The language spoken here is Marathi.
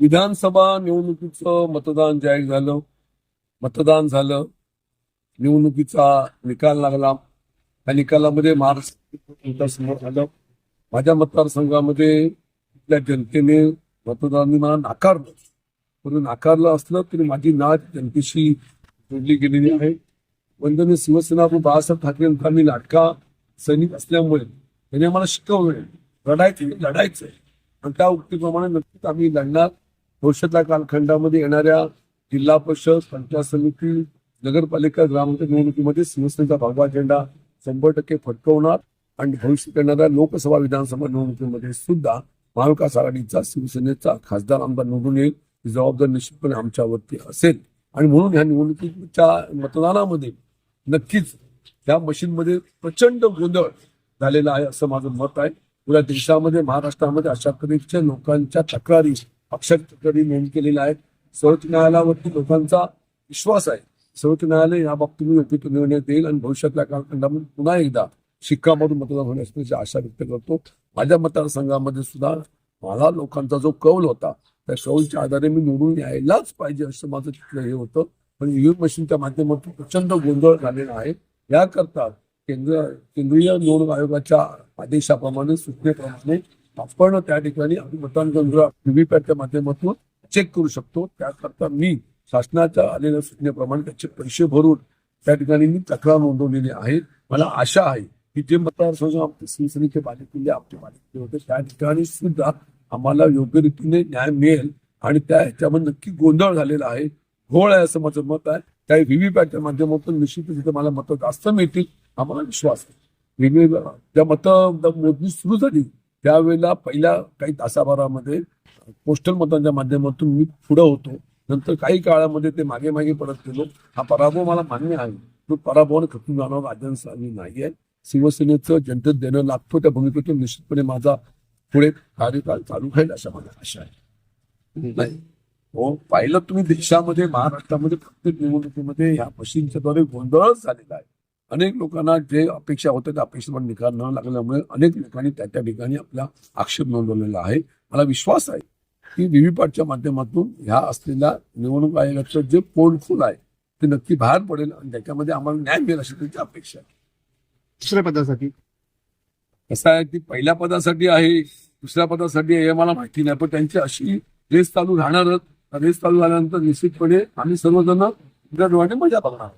विधानसभा निवडणुकीचं मतदान जाहीर झालं. मतदान झालं. निवडणुकीचा निकाल लागला. त्या निकालामध्ये महाराष्ट्र समोर आलं. माझ्या मतदारसंघामध्ये त्या जनतेने मतदारांनी मला नाकारलं. परंतु नाकारलं असलं तरी माझी नाद जनतेशी जोडली गेलेली आहे. वंदनीय शिवसेना बाळासाहेब ठाकरेंचा मी लाटका सैनिक असल्यामुळे त्यांनी आम्हाला शिकवलंय. लढायचं लढायचं आणि त्या उक्तीप्रमाणे नक्कीच आम्ही लढणार. भविष्यातल्या कालखंडामध्ये येणाऱ्या जिल्हा परिषद पंचायत समिती नगरपालिका ग्रामपंचायत निवडणुकीमध्ये शिवसेनेचा भगवा झेंडा शंभर टक्के फटकवणार आणि भविष्यात येणाऱ्या लोकसभा विधानसभा निवडणुकीमध्ये सुद्धा महाविकास आघाडीचा शिवसेनेचा खासदार आमदार निवडून येईल ही जबाबदारी निश्चितपणे आमच्यावरती असेल. आणि म्हणून ह्या निवडणुकीच्या मतदानामध्ये नक्कीच या मशीनमध्ये प्रचंड गोंधळ झालेला आहे असं माझं मत आहे. पुऱ्या देशामध्ये महाराष्ट्रामध्ये अशा तऱ्हेच्या लोकांच्या तक्रारी अक्षर तक्रारी नोंद केलेली आहे. सर्वोच्च न्यायालयावरती लोकांचा विश्वास आहे. सर्वोच्च न्यायालय या बाबतीत उपयुक्त निर्णय देईल आणि भविष्यातल्या कालखंडामध्ये पुन्हा एकदा शिक्कामधून मतदान होण्याची आशा व्यक्त करतो. माझ्या मतदारसंघामध्ये सुद्धा मला लोकांचा जो कौल होता त्या कौलच्या आधारे मी निवडून यायलाच पाहिजे असं माझं चित्र हे होतं. पण ईव्हीएम मशीनच्या माध्यमातून प्रचंड गोंधळ झालेला आहे. याकरता केंद्र केंद्रीय निवडणूक आयोगाच्या आदेशाप्रमाणे सूचनेप्रमाणे आपण त्या ठिकाणी मतदान केंद्र व्हीव्हीपॅटच्या माध्यमातून चेक करू शकतो. त्याकरता मी शासनाच्या आलेल्या सूचनेप्रमाणे त्याचे पैसे भरून त्या ठिकाणी मी तक्रार नोंदवलेली आहे. मला आशा आहे की जे मतदारसंघ आमचे शिवसेनेचे बालेकिल्ले आमचे बालेकिल्ले होते त्या ठिकाणी सुद्धा आम्हाला योग्य रीतीने न्याय मिळेल आणि त्या ह्याच्यामध्ये नक्की गोंधळ झालेला आहे. घोळ आहे असं माझं मत आहे. त्या व्हीव्हीपॅटच्या माध्यमातून निश्चितच तिथे मला मतं जास्त मिळतील आम्हाला विश्वास आहे. व्हीव्ही त्या मतं मोजणी सुरू झाली त्यावेळेला पहिल्या काही तासाभरामध्ये पोस्टल मतांच्या माध्यमातून मी पुढं होतो. नंतर काही काळामध्ये ते मागे मागे पडत गेलो. हा पराभव मला मान्य आहे. तो पराभवाने खचून जाणार राजन नाही आहे. शिवसेनेचं जनतेत देणं लागतो त्या भूमिकेतून निश्चितपणे माझा पुढे कार्यकाल चालू राहील अशा माझ्या आशा आहे. नाही. हो पाहिलं तुम्ही देशामध्ये महाराष्ट्रामध्ये प्रत्येक निवडणुकीमध्ये ह्या मशीनच्या द्वारे गोंधळच झालेला आहे. अनेक लोकांना जे अपेक्षा होत्या त्या अपेक्षेप्रमाणे निकाल न लागल्यामुळे अनेक लोकांनी त्या त्या ठिकाणी आपला आक्षेप नोंदवलेला आहे. मला विश्वास आहे की व्हीव्हीपॅटच्या माध्यमातून ह्या असलेल्या निवडणूक आयोगाचं जे पोलफुल आहे ते नक्की बाहेर पडेल आणि त्याच्यामध्ये आम्हाला न्याय मिळेल अशी त्यांची अपेक्षा आहे. दुसऱ्या पदासाठी? कसं आहे ती पहिल्या पदासाठी आहे दुसऱ्या पदासाठी आहे हे मला माहिती नाही पण त्यांची अशी रेस चालू राहणारच. रेस चालू झाल्यानंतर निश्चितपणे आम्ही सर्वजण उद्या डोळ्याने मजा बघणार